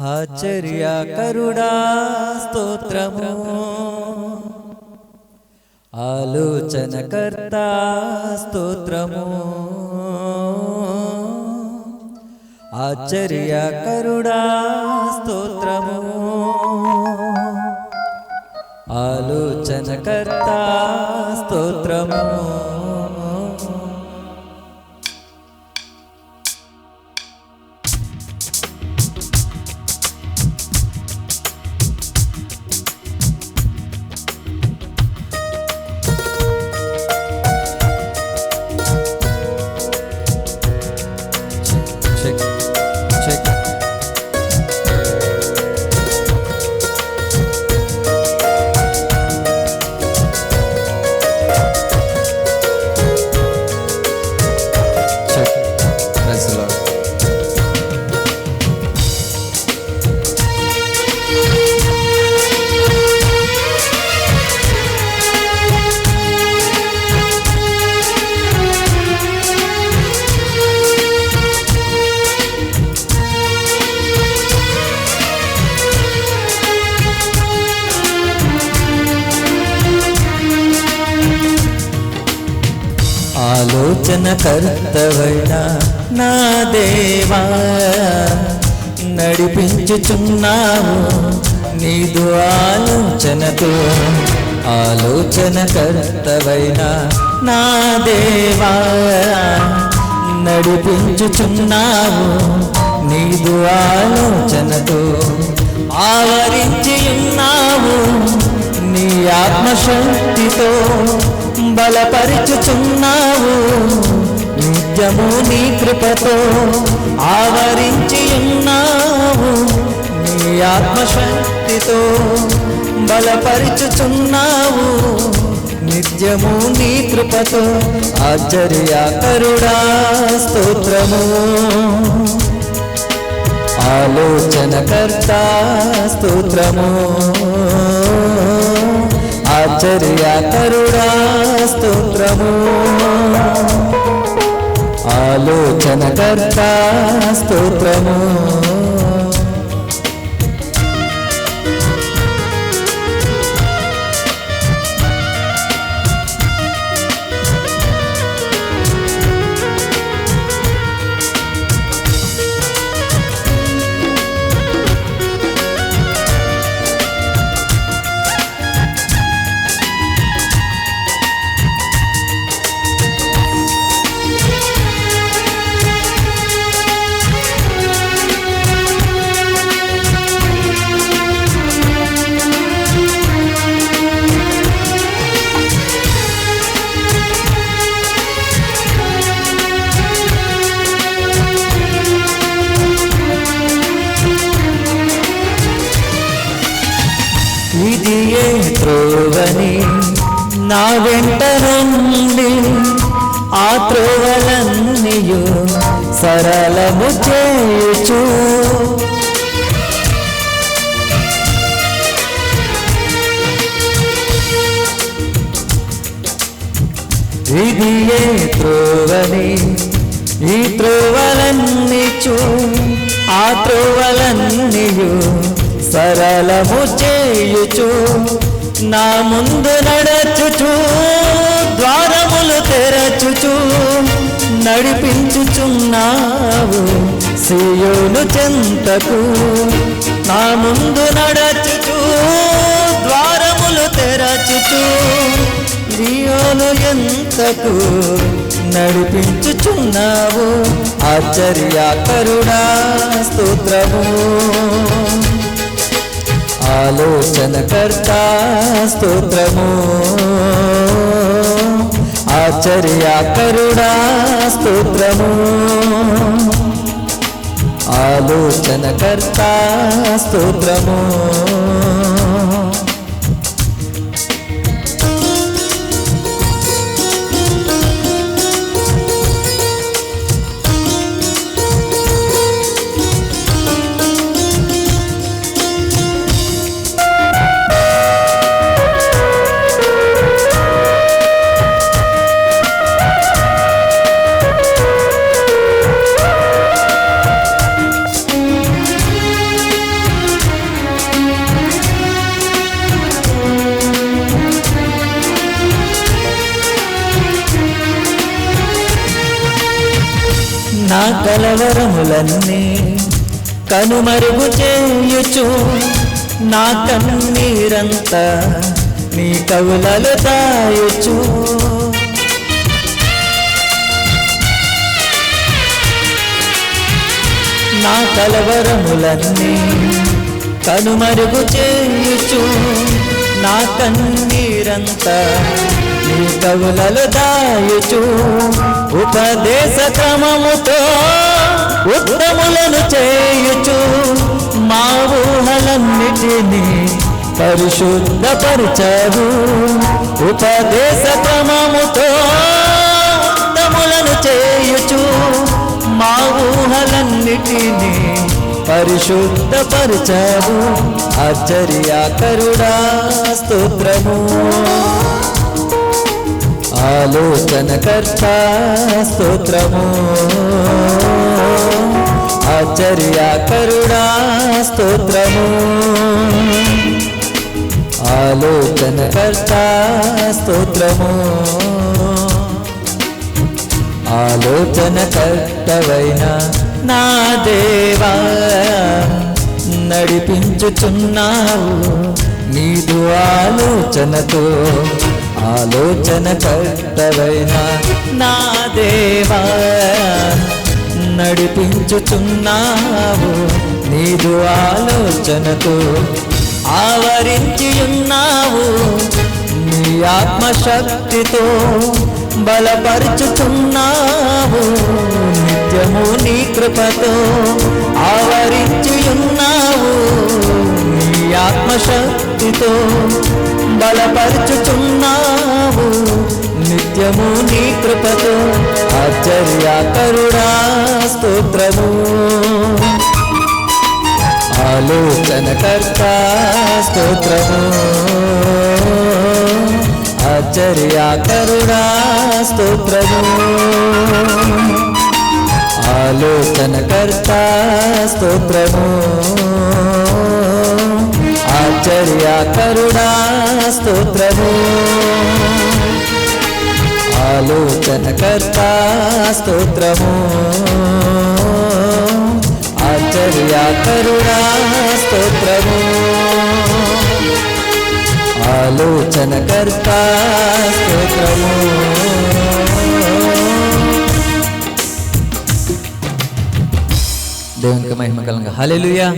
ఆచర్య కరుడా స్తోత్రము. ఆలోచనకర్త స్తోత్రము. ఆచర్య కరుడా స్తోత్రము. ఆలోచనకర్త స్తోత్రము. ఆలోచన కర్తవైన నా దేవా నడిపించుచున్నావు నీదు ఆలోచనతో. ఆలోచన కర్తవైన నా దేవా నడిపించుచున్నావు నీదు ఆలోచనతో. ఆవరించి ఉన్నావు నీ ఆత్మశక్తితో. బలపరుచుచున్నావు. నిత్యము నీ కృపతో ఆవరించి ఉన్నావు. నీ ఆత్మశక్తితో బలపరుచుచున్నావు. నిత్యము నీ కృపతో ఆశ్చర్యకరుడా స్తోత్రము. ఆలోచనకర్త స్తోత్రము. ఆశ్చర్యకరుడా స్తోత్రము. ఆలోచనకర్త స్తోత్రము. ఇది ఏ త్రోవని నా వెంట నుండి ఆ త్రోవలన్నీయు సరళము చేయుచు. ఇది ఏ త్రోవని ఈ త్రోవలన్నీ చూ ఆ త్రోవలన్నీయు సరళము చేయుచు నా ముందు నడచుచు ద్వారములు తెరచుచు నడిపించుచున్నావు సియోను చెంతకు. నా ముందు నడచుచు ద్వారములు తెరచుచు దియోను ఎంతకు నడిపించుచున్నావు. ఆశ్చర్యకరుడా స్తోత్రము. ఆలోచనకర్త స్తోత్రము. ఆశ్చర్యకరుడా స్తోత్రము. ఆలోచనకర్త స్తోత్రము. నా కలవరములన్నీ కనుమరుగు చేయుచు. నా కన్నీరంతా నీ కవులలు దాయుచు. నా కలవరములన్నీ కనుమరుగు చేయుచు. నా కన్నీరంతా నీ కవులలో దాయుచు. ఉపదేశ క్రమముతో ఉత్తములను చేయుచు. మా ఊహలన్నిటినీ పరిశుద్ధపరిచారు ఉపదేశ క్రమముతో ఉత్తములను చేయుచు. మా ఊహలన్నిటినీ పరిశుద్ధపరిచారు ఆశ్చర్యాకరుడా స్తోత్రము. ఆలోచనకర్త స్తోత్రము. ఆశ్చర్యాకరుడా స్తోత్రము. ఆలోచనకర్త స్తోత్రము. ఆలోచన కర్తవైన నా దేవా నడిపించుచున్నావు నీదు ఆలోచనతో. ఆలోచన కట్టవైనా నా దేవా నడిపించుచున్నావు నీదు ఆలోచనతో ఆవరించి ఉన్నావు నీ ఆత్మశక్తితో బలపరుచుతున్నావు నిత్యము నీ కృపతో ఆవరించి ఉన్నావు నీ ఆత్మశక్తితో బలపరుచుచున్నావు. నిత్యము నీ కృపతో ఆశ్చర్యాకరుడా స్తోత్రము. ఆలోచనకర్త స్తోత్రము. ఆశ్చర్యాకరుడా స్తోత్రము. ఆలోచనకర్త స్తోత్రము. ఆశ్చర్యాకరుడా స్తోత్రము. ఆలోచనకర్త స్తోత్రము. ఆశ్చర్యాకరుడా స్తోత్రము. ఆలోచనకర్త స్తోత్రము. దేవునికి మహిమ కలంగా. హల్లెలూయా.